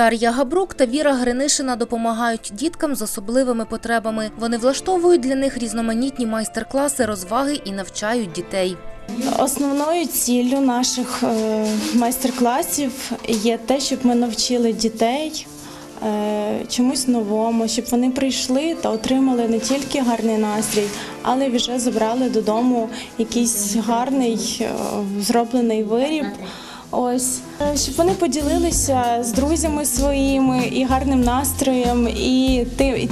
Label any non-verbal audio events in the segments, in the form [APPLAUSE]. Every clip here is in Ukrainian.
Дар'я Габрук та Віра Гринишина допомагають діткам з особливими потребами. Вони влаштовують для них різноманітні майстер-класи, розваги і навчають дітей. Основною ціллю наших е, майстер-класів є те, щоб ми навчили дітей е, чомусь новому, щоб вони прийшли та отримали не тільки гарний настрій, але вже забрали додому якийсь гарний е, зроблений виріб. Ось щоб вони поділилися з друзями своїми і гарним настроєм, і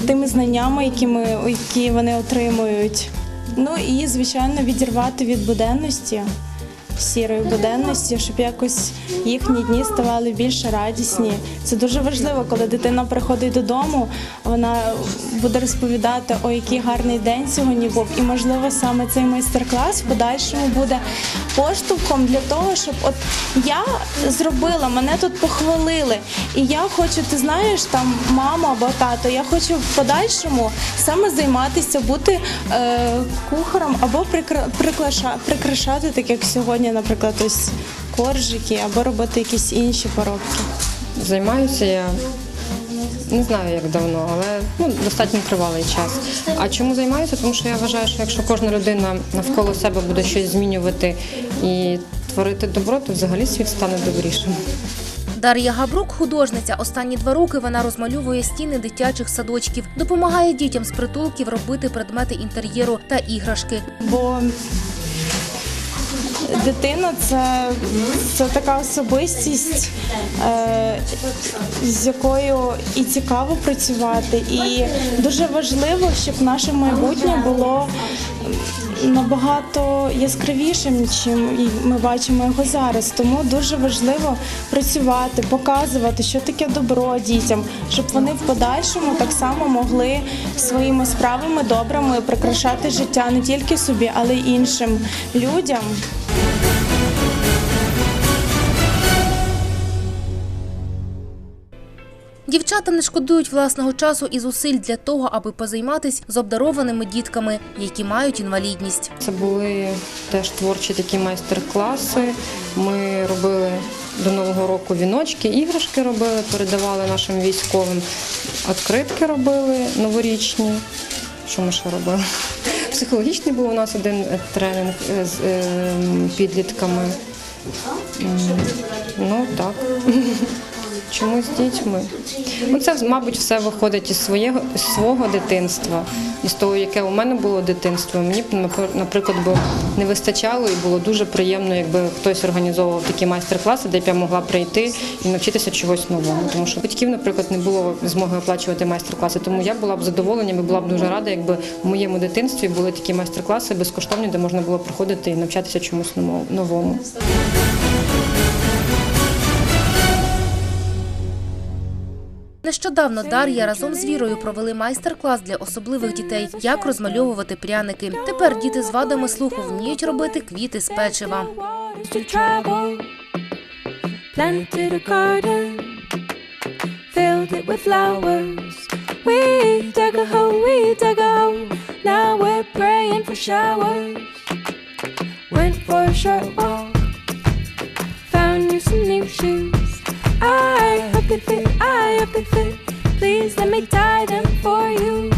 тими знаннями, які, ми, які вони отримують. Ну і звичайно відірвати від буденності, сірої буденності, щоб якось їхні дні ставали більш радісні. Це дуже важливо, коли дитина приходить додому, вона буде розповідати, о, який гарний день сьогодні був. І можливо саме цей майстер-клас в подальшому буде поштовхом для того, щоб от я зробила, мене тут похвалили, і я хочу, ти знаєш, там мама або тато, я хочу в подальшому саме займатися, бути е, кухарем або прикра- прикрашати, так як сьогодні, наприклад, ось коржики, або робити якісь інші поробки. Займаюся я не знаю як давно, але ну, достатньо тривалий час. А чому займаюся? Тому що я вважаю, що якщо кожна людина навколо себе буде щось змінювати і творити добро, то взагалі світ стане добрішим. Дар'я Габрук художниця. Останні два роки вона розмальовує стіни дитячих садочків, допомагає дітям з притулків робити предмети інтер'єру та іграшки. Бо дитина це, це така особистість, е, з якою і цікаво працювати. І дуже важливо, щоб наше майбутнє було набагато яскравішим, чим ми бачимо його зараз. Тому дуже важливо працювати, показувати, що таке добро дітям, щоб вони в подальшому так само могли своїми справами добрими прикрашати життя не тільки собі, але й іншим людям. Дівчата не шкодують власного часу і зусиль для того, аби позайматись з обдарованими дітками, які мають інвалідність. Це були теж творчі такі майстер-класи. Ми робили до Нового року віночки, іграшки робили, передавали нашим військовим. Відкритки робили новорічні. Що ми ще робили? Психологічний був у нас один е, тренінг е, з е, підлітками. Ну так. Чому з дітьми? Ну, це, мабуть, все виходить із свого, із свого дитинства, із того, яке у мене було дитинство. Мені б, напр- наприклад, би не вистачало і було дуже приємно, якби хтось організовував такі майстер-класи, де б я могла прийти і навчитися чогось нового. Тому що батьків, наприклад, не було змоги оплачувати майстер-класи. Тому я була б задоволенням і була б дуже рада, якби в моєму дитинстві були такі майстер-класи безкоштовні, де можна було приходити і навчатися чомусь новому- Нещодавно Дар'я разом з Вірою провели майстер-клас для особливих дітей, як розмальовувати пряники. Тепер діти з вадами слуху вміють робити квіти з печива. Now we're praying. Went for a short walk, Fit. Please let me tie them for you.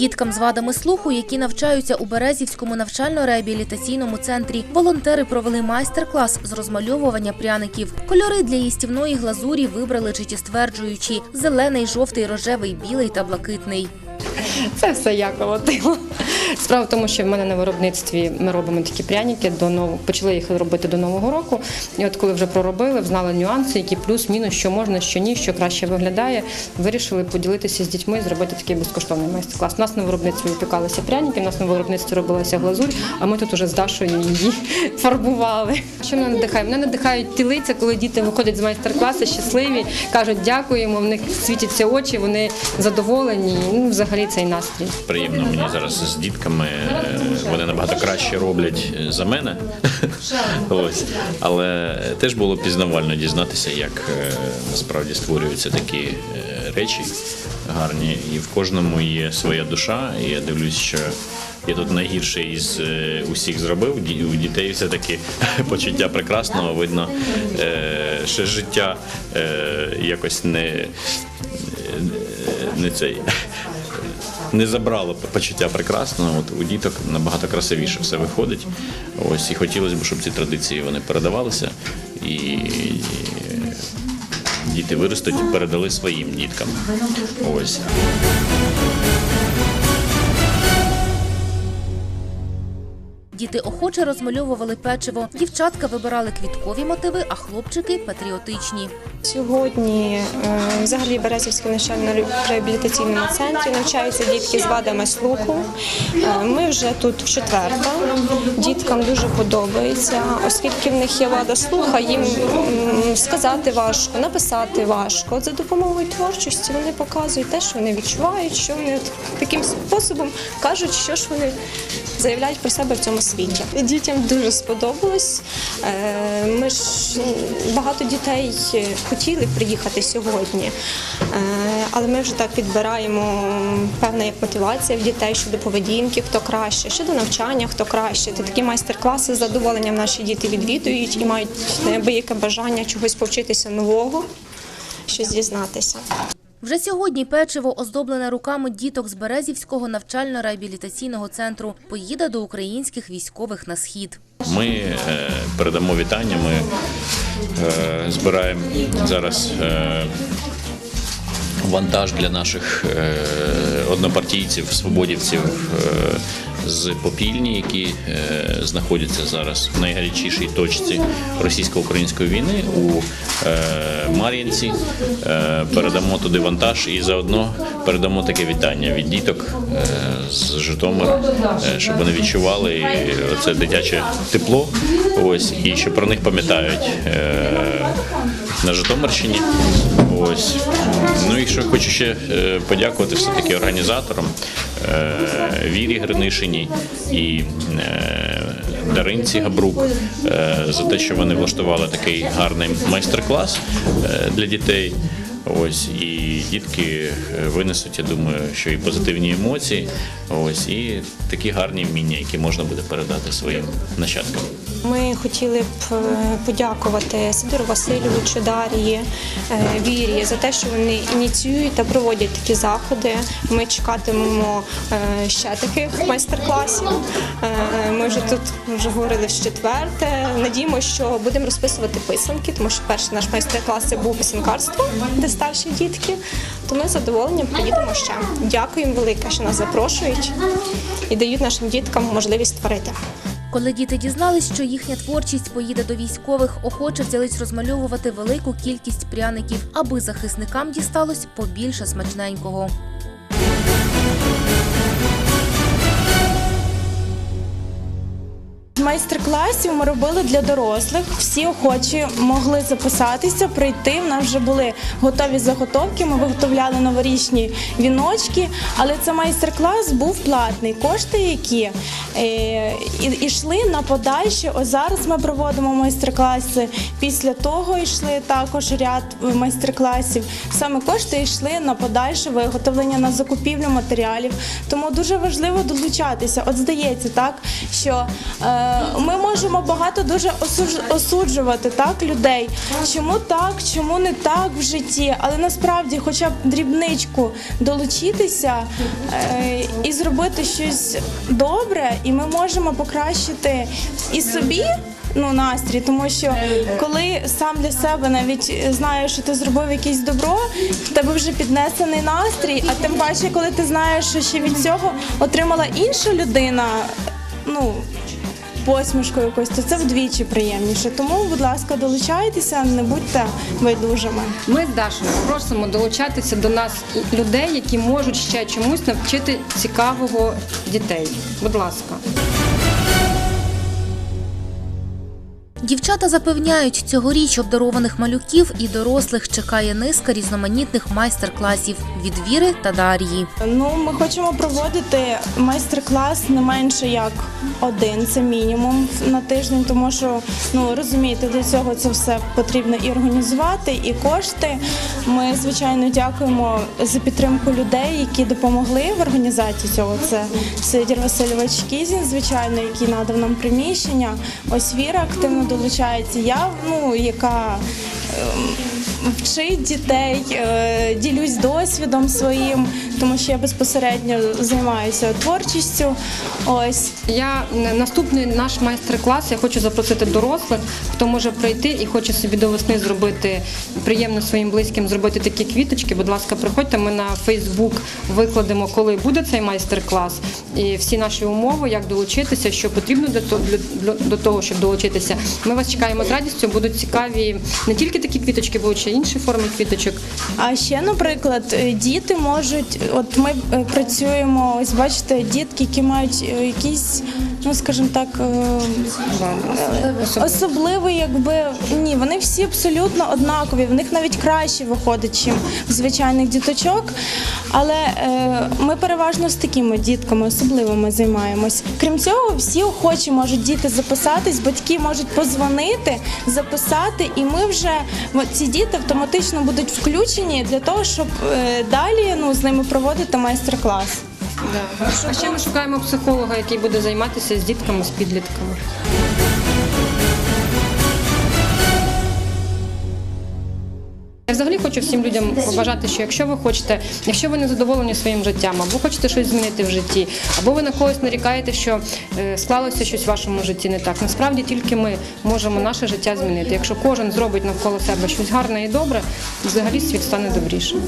Діткам з вадами слуху, які навчаються у Березівському навчально-реабілітаційному центрі, волонтери провели майстер-клас з розмальовування пряників. Кольори для їстівної глазурі вибрали життєстверджуючі – зелений, жовтий, рожевий, білий та блакитний. Це все я колотила. Справа в тому, що в мене на виробництві ми робимо такі пряники до нового, почали їх робити до нового року. І от коли вже проробили, знали нюанси, які плюс-мінус, що можна, що ні, що краще виглядає. Вирішили поділитися з дітьми і зробити такий безкоштовний майстер-клас. У нас на виробництві випікалися пряники, у нас на виробництві робилася глазурь, а ми тут уже з Дашою її [LAUGHS] фарбували. Що мене надихає? Мене надихають ті лиця, коли діти виходять з майстер-класу, щасливі, кажуть дякуємо, в них світяться очі, вони задоволені. Ну, взагалі цей настрій. Приємно мені зараз з дітками. Е, Вони набагато краще роблять е, за мене. [LAUGHS] Ось. Але теж було пізнавально дізнатися, як е, насправді створюються такі речі гарні. І в кожному є своя душа. І я дивлюсь, що я тут найгірше із усіх зробив. У дітей все-таки [LAUGHS] почуття прекрасного. Видно, ще життя якось не, не цей не забрало почуття прекрасного. От у діток набагато красивіше все виходить. Ось і хотілося б, щоб ці традиції вони передавалися і діти виростуть і передали своїм діткам. Ось. Діти охоче розмальовували печиво. Дівчатка вибирали квіткові мотиви, а хлопчики патріотичні. Сьогодні е, взагалі Березівському навчально-реабілітаційному центрі навчаються дітки з вадами слуху. Е, Ми вже тут в четверта. Діткам дуже подобається, оскільки в них є вада слуха, їм сказати важко, написати важко. За допомогою творчості вони показують те, що вони відчувають, що вони таким способом кажуть, що ж вони заявляють про себе в цьому світі. Дітям дуже сподобалось. Е, Ми ж багато дітей хотіли приїхати сьогодні, Е, але ми вже так підбираємо певна як мотивація в дітей щодо поведінки, хто краще, щодо навчання, хто краще. Це такі майстер-класи з задоволенням наші діти відвідують і мають неабияке бажання чогось повчитися нового, щось дізнатися. Вже сьогодні печиво, оздоблене руками діток з Березівського навчально-реабілітаційного центру, поїде до українських військових на схід. Ми е, передамо вітання. Ми е, збираємо зараз е, вантаж для наших однопартійців, свободівців з Попільні, які е, знаходяться зараз в найгарячішій точці російсько-української війни у е, Мар'їнці. Е, передамо туди вантаж і заодно передамо таке вітання від діток з Житомира, щоб вони відчували це дитяче тепло. Ось і що про них пам'ятають на Житомирщині. Ось ну і що хочу ще е, подякувати все таки організаторам е, Вірі Гринишині і е, Даринці Габрук за те, що вони влаштували такий гарний майстер-клас для дітей. Ось і дітки винесуть, я думаю, що і позитивні емоції, ось і такі гарні вміння, які можна буде передати своїм нащадкам. Ми хотіли б е, подякувати Сидору Васильовичу, Дар'ї, е, Вірі за те, що вони ініціюють та проводять такі заходи. Ми чекатимемо е, ще таких майстер-класів. Ми вже тут вже говорили в четверте. Надіємося, що будемо розписувати писанки, тому що перший наш майстер-клас це був писанкарство, де старші дітки. То ми з задоволенням приїдемо ще. Дякуємо велике, що нас запрошують і дають нашим діткам можливість творити. Коли діти дізнались, що їхня творчість поїде до військових, охоче взялись розмальовувати велику кількість пряників, аби захисникам дісталось побільше смачненького. Майстер-класів ми робили для дорослих. Всі охочі могли записатися, прийти. В нас вже були готові заготовки. Ми виготовляли новорічні віночки, але це майстер-клас був платний. Кошти, які е, йшли на подальше. Ось зараз ми проводимо майстер-класи. Після того йшли також ряд е, майстер-класів. Саме кошти йшли на подальше виготовлення на закупівлю матеріалів. Тому дуже важливо долучатися. От здається, так що е, ми можемо багато дуже осуджувати так людей. Чому так, чому не так в житті, але насправді, хоча б дрібничку долучитися е, і зробити щось добре, і ми можемо покращити і собі. Ну, настрій, тому що коли сам для себе навіть знаєш, що ти зробив якесь добро, в тебе вже піднесений настрій, а тим паче, коли ти знаєш, що ще від цього отримала інша людина, ну посмішку якось, то це вдвічі приємніше. Тому, будь ласка, долучайтеся, не будьте байдужими. Ми з Дашою просимо долучатися до нас людей, які можуть ще чомусь навчити цікавого дітей. Будь ласка. Дівчата запевняють, цьогоріч обдарованих малюків і дорослих чекає низка різноманітних майстер-класів від Віри та Дар'ї. Ну, ми хочемо проводити майстер-клас не менше як один, це мінімум на тиждень, тому що ну розумієте, для цього це все потрібно і організувати, і кошти. Ми звичайно дякуємо за підтримку людей, які допомогли в організації цього. Це Сидір Васильович Кізін, звичайно, який надав нам приміщення. Ось Віра активно долучається. Я ну яка ем, вчить дітей, е, ділюсь досвідом своїм, тому що я безпосередньо займаюся творчістю. Ось Я наступний наш майстер-клас. Я хочу запросити дорослих, хто може прийти і хоче собі до весни зробити приємно своїм близьким, зробити такі квіточки. Будь ласка, приходьте. Ми на Фейсбук викладемо, коли буде цей майстер-клас, і всі наші умови, як долучитися, що потрібно до того, щоб долучитися. Ми вас чекаємо з радістю. Будуть цікаві не тільки такі квіточки, будуть ще інші форми квіточок. А ще, наприклад, е, діти можуть, от ми е, працюємо, ось бачите, дітки, які мають е, якісь, ну скажімо так, е, особливий, якби ні, вони всі абсолютно однакові. В них навіть краще виходить, ніж в звичайних діточок. Але ми переважно з такими дітками особливими займаємось. Крім цього, всі охочі можуть діти записатись, батьки можуть позвонити, записати, і ми вже ці діти автоматично будуть включені для того, щоб далі ну з ними проводити майстер-клас. А ще ми шукаємо психолога, який буде займатися з дітками, з підлітками. Я взагалі хочу всім людям побажати, що якщо ви хочете, якщо ви не задоволені своїм життям, або хочете щось змінити в житті, або ви на когось нарікаєте, що е, склалося щось в вашому житті не так. Насправді тільки ми можемо наше життя змінити. Якщо кожен зробить навколо себе щось гарне і добре, взагалі світ стане добрішим.